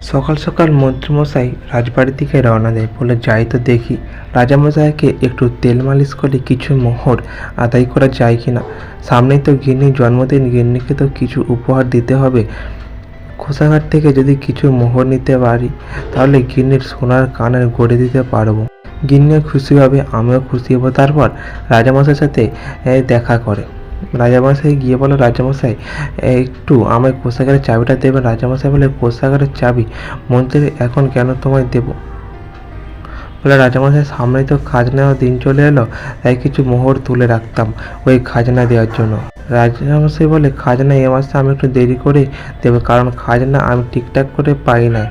সকাল সকাল মন্ত্রীমশাই রাজবাড়ির দিকে রওনা দেয় বলে যাই তো দেখি। রাজামশাইকে একটু তেল মালিশ করে কিছু মোহর আদায় করা যায় কিনা। সামনেই তো গিন্নির জন্মদিন, গিন্নিকে তো কিছু উপহার দিতে হবে। খোসাঘাট থেকে যদি কিছু মোহর নিতে পারি, তাহলে গিন্নির সোনার কানের গড়ে দিতে পারব। গিন্নিও খুশি হবে, আমিও খুশি হব। তারপর রাজামশাইয়ের সাথে দেখা করে। রাজামশাই গিয়ে বলো, রাজামশাই, একটু আমায় কোষাগারের চাবিটা দেবেন। রাজামশাই বলে, কোষাগারের চাবি? মন্ত্রী, এখন কেন তোমায় দেবো? বলে, রাজামশাই সামনে তো খাজনা দিন চলে এলো, তাই কিছু মোহর তুলে রাখতাম ওই খাজনা দেওয়ার জন্য। রাজামশাই বলে, খাজনা এ মাসে আমি একটু দেরি করে দেব, কারণ খাজনা আমি ঠিকঠাক করে পাই না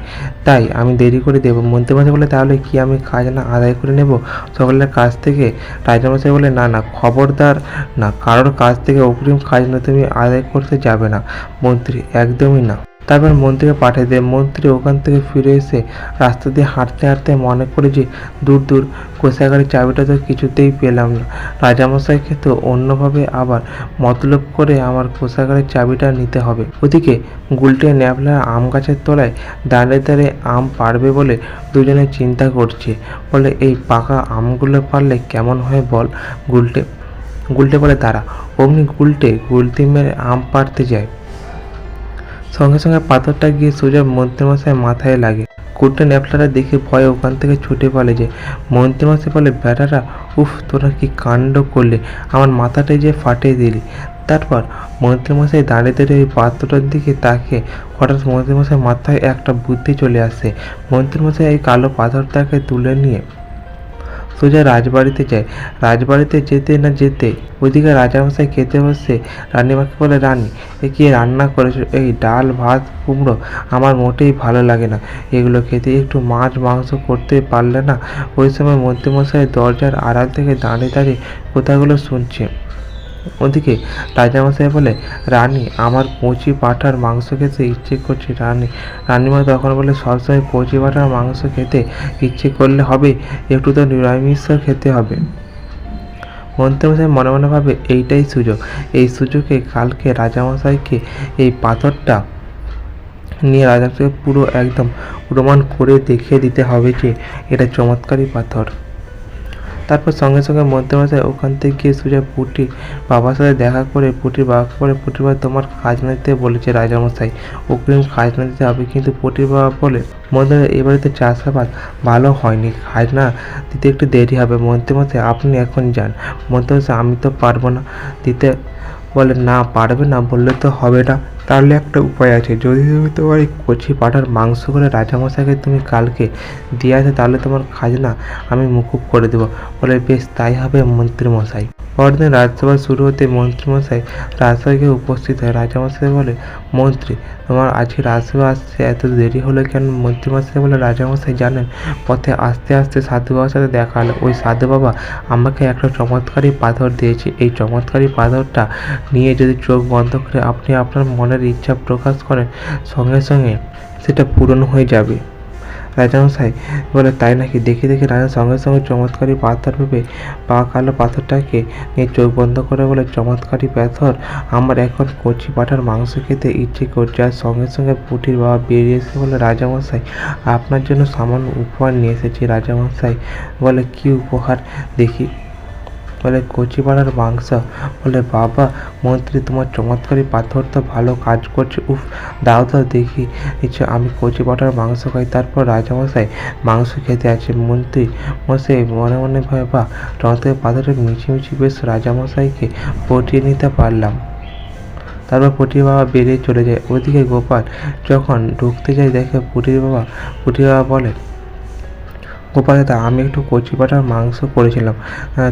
তাই আমি দেরি করে দেবো। মন্ত্রীমশাই বলে, তাহলে কি আমি খাজনা আদায় করে নেব? সকলের কাছ থেকে রাজামশাই বলে, না না, খবরদার না, কারোর কাছ থেকে অগ্রিম খাজনা তুমি আদায় করতে যাবে না। মন্ত্রী, একদমই না। তারপর মন্ত্রীকে পাঠিয়ে দেয়। মন্ত্রী ওখান থেকে ফিরে এসে রাস্তা দিয়ে হাঁটতে হাঁটতে মনে করে যে দূর দূর কোষাগারের চাবিটা তো কিছুতেই পেলাম না। রাজামশাইকে তো অন্যভাবে আবার মতলব করে আমার কোষাগারের চাবিটা নিতে হবে। ওদিকে গুলটে ন্যাপলা আম গাছের তলায় দাঁড়িয়ে দাঁড়িয়ে আম পারবে বলে দুজনে চিন্তা করছে। বলে, এই পাকা আমগুলো পারলে কেমন হয় বল গুলটে? গুলটে বলে তারা অমনি গুলটে গুলতি মেরে আম পাড়তে যায়। সঙ্গে সঙ্গে পাথরটা গিয়ে সোজা মন্ত্রীমশাই মাথায় লাগে। কুটে ন্যাপলাটা দেখে ভয়ে ওখান থেকে ছুটে পালে যে, মন্ত্রীমশাই বলে, বেটারা, উফ, তোরা কি কাণ্ড করলে, আমার মাথাটাই যে ফাটিয়ে দিলি। তারপর মন্ত্রীমশাই দাঁড়িয়ে দাঁড়িয়ে ওই পাত্রটার দিকে তাকে হঠাৎ মন্ত্রীমশাই মাথায় একটা বুদ্ধি চলে আসে। মন্ত্রীমশাই এই কালো পাথরটাকে তুলে নিয়ে সোজা রাজবাড়িতে যায়, রাজবাড়িতে যেতে না যেতে ওইদিকে রাজামশাই খেতে বসে রানীমাকে বলে, রানী, এ কি রান্না করেছ? এই ডাল, ভাত, কুমড়ো আমার মোটেই ভালো লাগে না। এগুলো খেতে একটু মাছ, মাংস করতে পারলে না? ওই সময় মন্ত্রীমশাই দরজার আড়াল থেকে দাঁড়িয়ে দাঁড়িয়ে কথাগুলো শুনছে। ওদিকে রাজামশাই বলে, রানী, আমার কচি পাঁঠার মাংস খেতে ইচ্ছে করছে, রানী। রানীমা তখন বলে, সবসময় কচি পাঠার মাংস খেতে ইচ্ছে করলে হবে, একটু তো নিরামিষও খেতে হবে। মন্ত্রীমশাই মনে মনে ভাবে, এইটাই সুযোগ। এই সুযোগে কালকে রাজামশাইকে এই পাথরটা নিয়ে রাজাকে পুরো একদম প্রমাণ করে দেখিয়ে দিতে হবে যে, এটা চমৎকারী পাথর। তারপর সঙ্গে সঙ্গে মধ্যমাসায় ওখান থেকে গিয়ে সোজা পুটি বাবার সাথে দেখা করে পুটির বাবাকে বলে, পুটির বাবা তোমার খাজনা দিতে বলেছে রাজামশাই। অগ্রিম খাজনা দিতে হবে। কিন্তু পুটির বাবা বলে মধ্যে এবারে তো চাষাবাদ ভালো হয়নি। খাজনা দিতে একটু দেরি হবে। মন্ত্রীমশাই আপনি এখন যান। মন্ত্রীমশাই আমি তো পারব না দিতে। বলে, না, পারবে না বললে তো হবে না। তাহলে একটা উপায় আছে। যদি তুমি তোমার এই কচি পাঠার মাংস করে রাজামশাইকে তুমি কালকে দিয়ে আসো, তাহলে তোমার খাজনা আমি মুকুব করে দেবো। বলে, বেশ, তাই হবে মন্ত্রীমশাই। পরদিন রাজসভা শুরু হতে মন্ত্রীমশাই রাজসভায় উপস্থিত হয়। রাজামশাই বলে, মন্ত্রী, তোমার আজকে রাজসভা আসছে, এত দেরি হলো কেন? মন্ত্রীমশাই বলে, রাজামশাই জানেন, পথে আস্তে আস্তে সাধু বাবার সাথে দেখা হলো। ওই সাধু বাবা আমাকে একটা চমৎকারী পাথর দিয়েছে। এই চমৎকারী পাথরটা নিয়ে যদি চোখ বন্ধ করে আপনি আপনার মনের ইচ্ছা প্রকাশ করেন, সঙ্গে সঙ্গে সেটা পূরণ হয়ে যাবে। রাজামশাই বলে, তাই নাকি? দেখে দেখে রাজা সঙ্গে সঙ্গে চমৎকারী পাথর ভেবে পা কালো পাথরটাকে নিয়ে চোখ বন্ধ করে বলে, চমৎকারী পাথর? আমার এখন কচি পাঠার মাংস খেতে ইচ্ছে করছে। আর সঙ্গে সঙ্গে পুটির বাবা বেরিয়ে এসে বলে, রাজামশাই, আপনার জন্য সামান্য উপহার নিয়ে এসেছি। রাজামশাই বলে, কি উপহার? দেখি। বলে কচি পাড়ার মাংস বলে, বাবা, মন্ত্রী, তোমার চমৎকারী পাথর তো ভালো কাজ করছে। উফ, দাও দাও দেখি। ইচ্ছে আমি কচি পাঠার মাংস খাই, তারপর রাজামশাই মাংস খেতে আছে। মন্ত্রী, মশাই, মনে মনে ভাবে বা, চমৎকারী পাথরের মিছিমিছি বেশ রাজামশাইকে পটিয়ে নিতে পারলাম। তারপর পুটির বাবা বেরিয়ে চলে যায়। ওদিকে গোপাল যখন ঢুকতে যায়, দেখে পুটির বাবা পুটির বাবা বলে গোপাল দাদা আমি একটু কচি পাঠার মাংস করেছিলাম।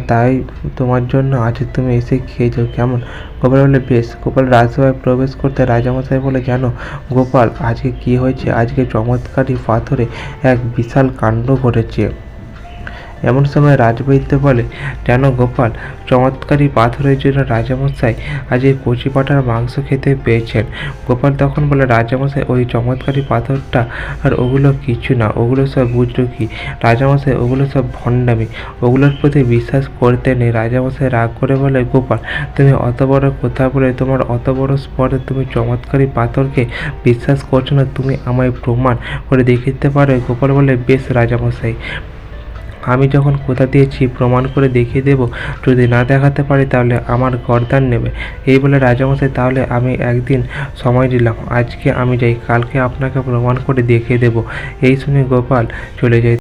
তাই তোমার জন্য আছে তুমি এসে খেয়ে যাও কেমন? গোপাল বলে, বেশ, গোপাল রাজসভায় প্রবেশ করতে রাজামশাই বলে, জানো, গোপাল, আজকে কি হয়েছে? আজকে চমৎকারী পাথরে এক বিশাল কাণ্ড ঘটেছে। এমন সময় রাজবৈদ্য বলে জানো গোপাল? চমৎকারী পাথরের জন্য রাজামশাই আজ এই কচি পাটার মাংস খেতে পেয়েছেন। গোপাল তখন বলে, রাজামশাই, ওই চমৎকারী পাথরটা আর ওগুলো কিছু না, ওগুলো সব বুঝলো কি রাজামশাই, ওগুলো সব ভণ্ডামি। ওগুলোর প্রতি বিশ্বাস করতে নেই। রাজামশাই রাগ করে বলে, গোপাল, তুমি অত বড় কথা বলে, তোমার অত বড় স্পটে তুমি চমৎকারী পাথরকে বিশ্বাস করছ না, তুমি আমায় প্রমাণ করে দেখিতে পারো? গোপাল বলে, বেশ রাজামশাই আমি যখন কোথা দিয়েছি প্রমাণ করে দেখিয়ে দেব, যদি না দেখাতে পারি তাহলে আমার গরদান নেবে। এই বলে রাজামশাই, তাহলে আমি একদিন সময় দিলাম। আজকে আমি যাই, কালকে আপনাকে প্রমাণ করে দেখিয়ে দেব। এই শুনে গোপাল চলে যায়।